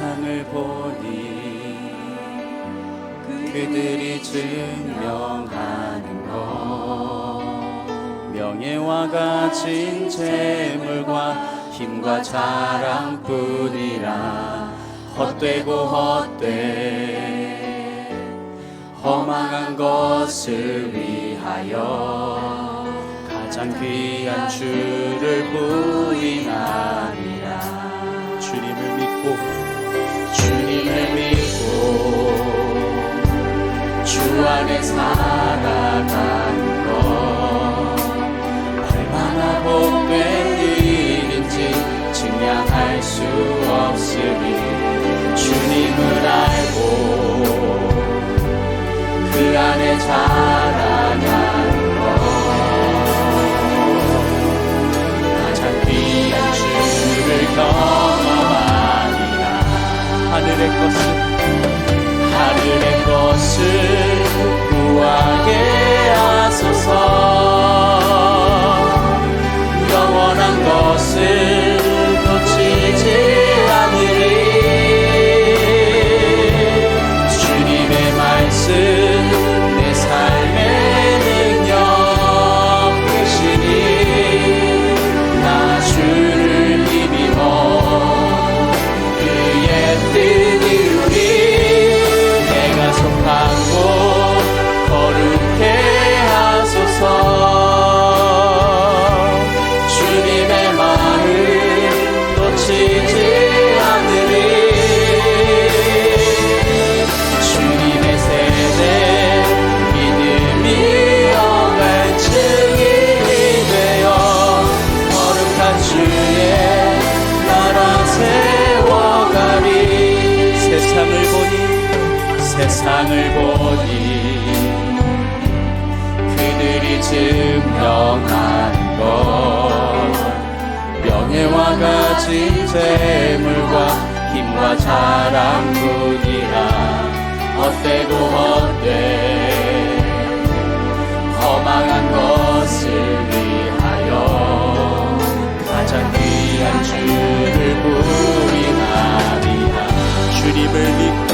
세상을 보니 그들이 증명하는 것. 명예와 가진 재물과 힘과 자랑뿐이라 헛되고 헛돼 허망한 것을 위하여 가장 귀한 주를 부인하리 주님을 믿고 주 안에 살아가는 것. 얼마나 복된 일인지 증량할 수 없으니 주님을 알고 그 안에 자라나 세상을 보니 그들이 증명하는 것. 명예와 가진 재물과 힘과 자랑뿐이라 헛되고 헛돼. 허망한 것을 위하여 가장 귀한 주를 부인하리라. 주님을 믿고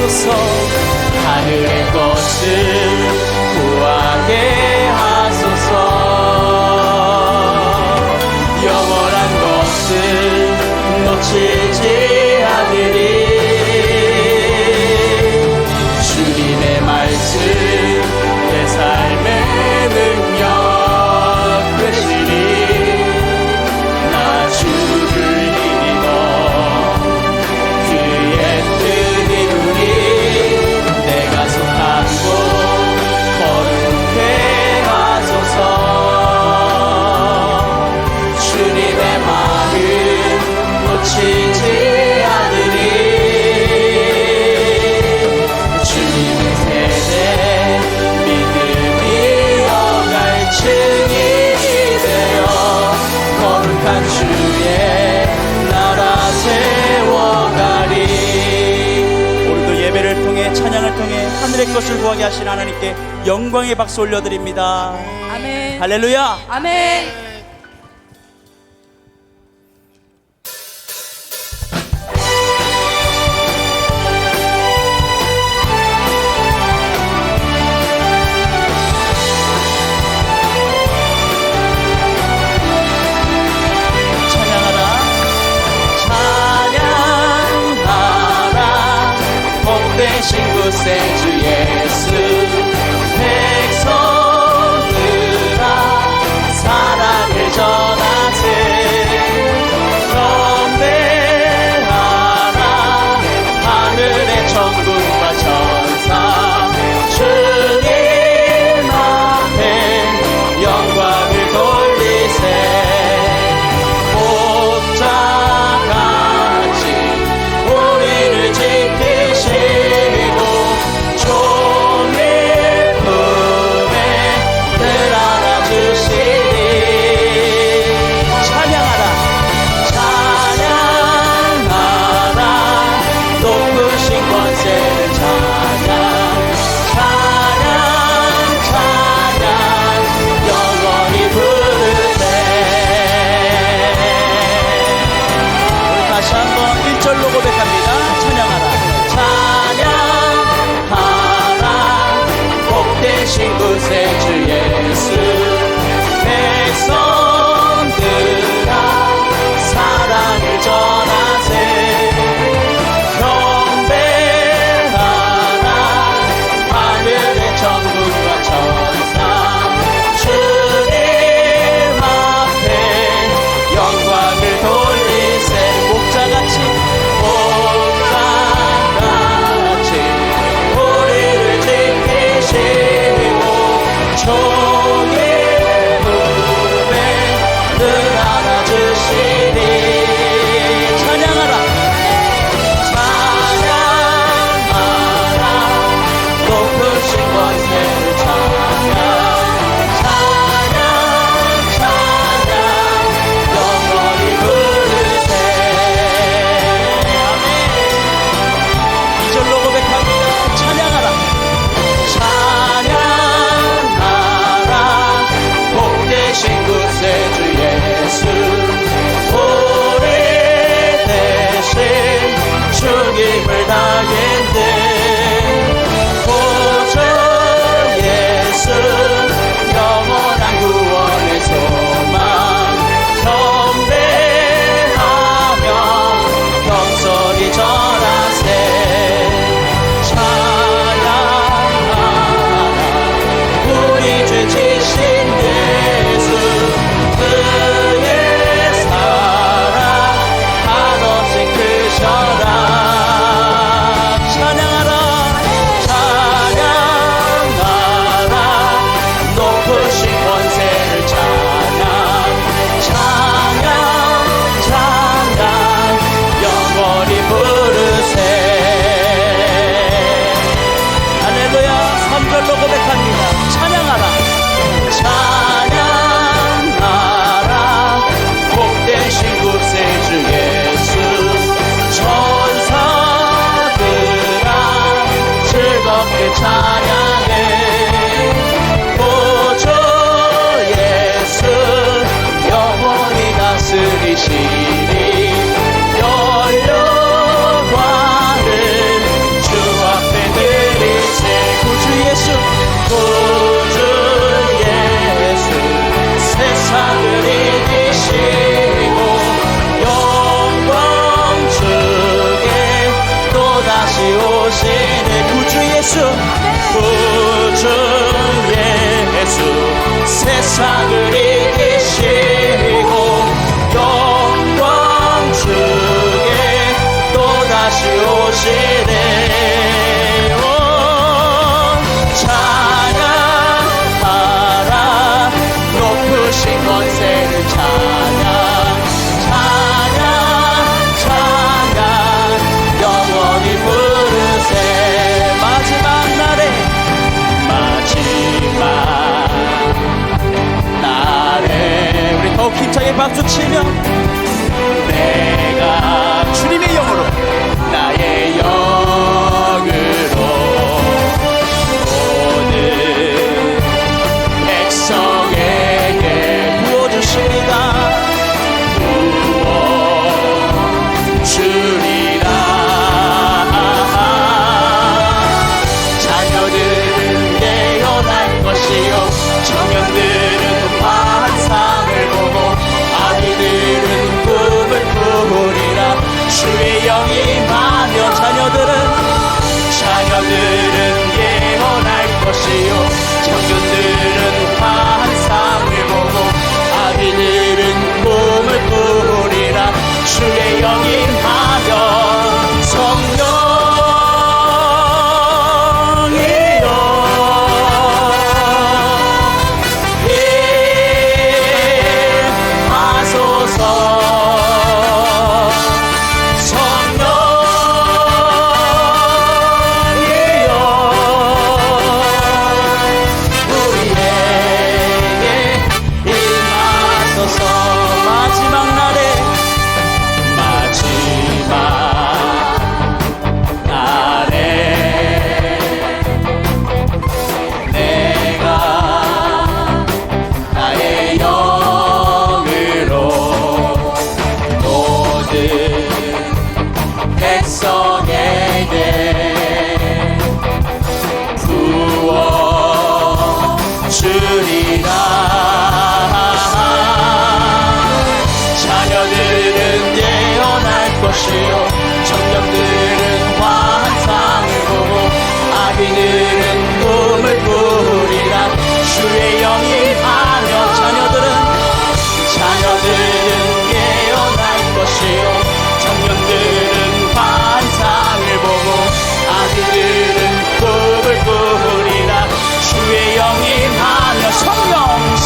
하소서. 하늘의 것을 구하게 하소서. 영원한 것을 놓치지 것을 구하게 하신 하나님께 영광의 박수 올려드립니다. 아멘. 할렐루야. 아멘.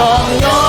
song.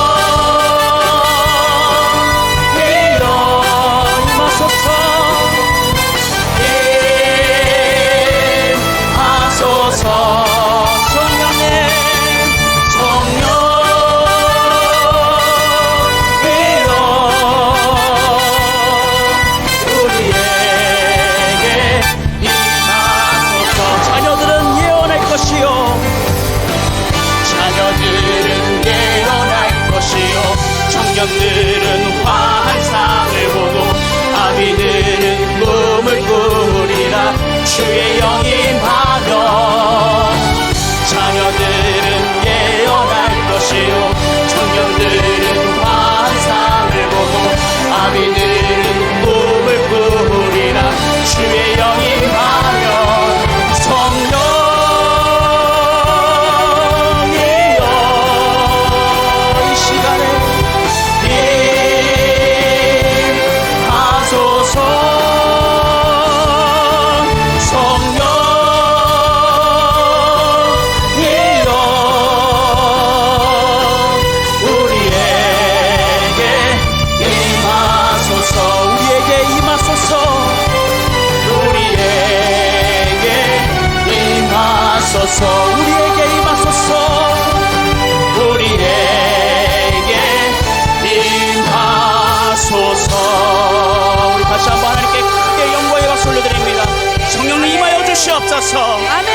아멘.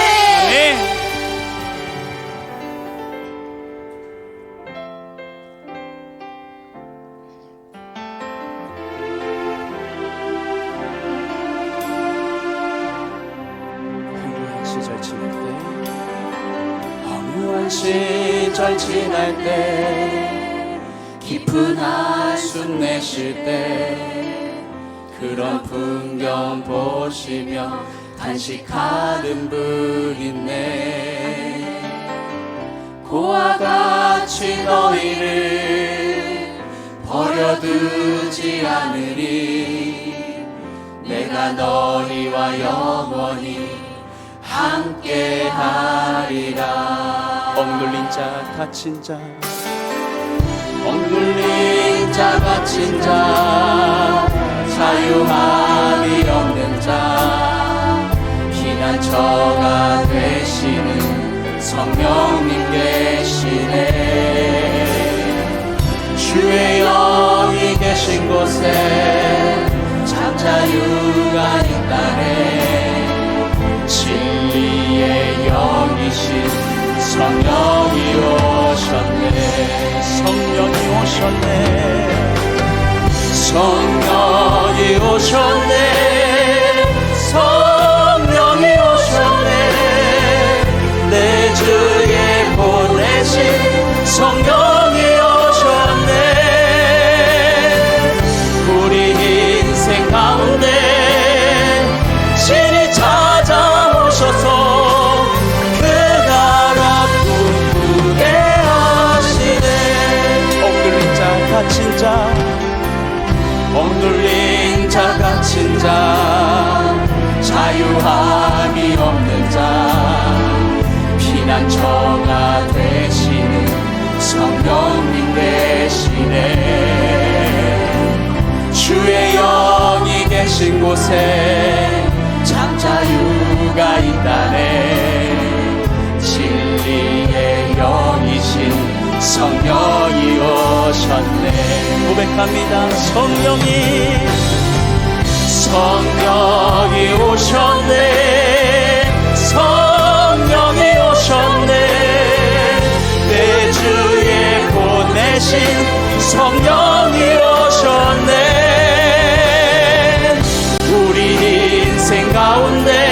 네. 아멘. 시절 지날 때 깊은 한숨 내쉴 때 그런 풍경 보시며 단식하는 분 있네. 고아같이 너희를 버려두지 않으리. 내가 너희와 영원히 함께하리라. 억눌린 자 갇힌 자. 억눌린 자 갇힌 자. 자유함이 없는 자. 저가 되시는 성령님 계시네. 주의 영이 계신 곳에 참 자유가 있다네. 진리의 영이신 성령이 오셨네. 성령이 오셨네. 성령이 오셨네. 성 계신 곳에 참 자유가 있다네. 진리의 영이신 성령이 오셨네. 고백합니다. 성령이 성령이 오셨네. 성령이 오셨네. 내 주에 보내신 성령 가운데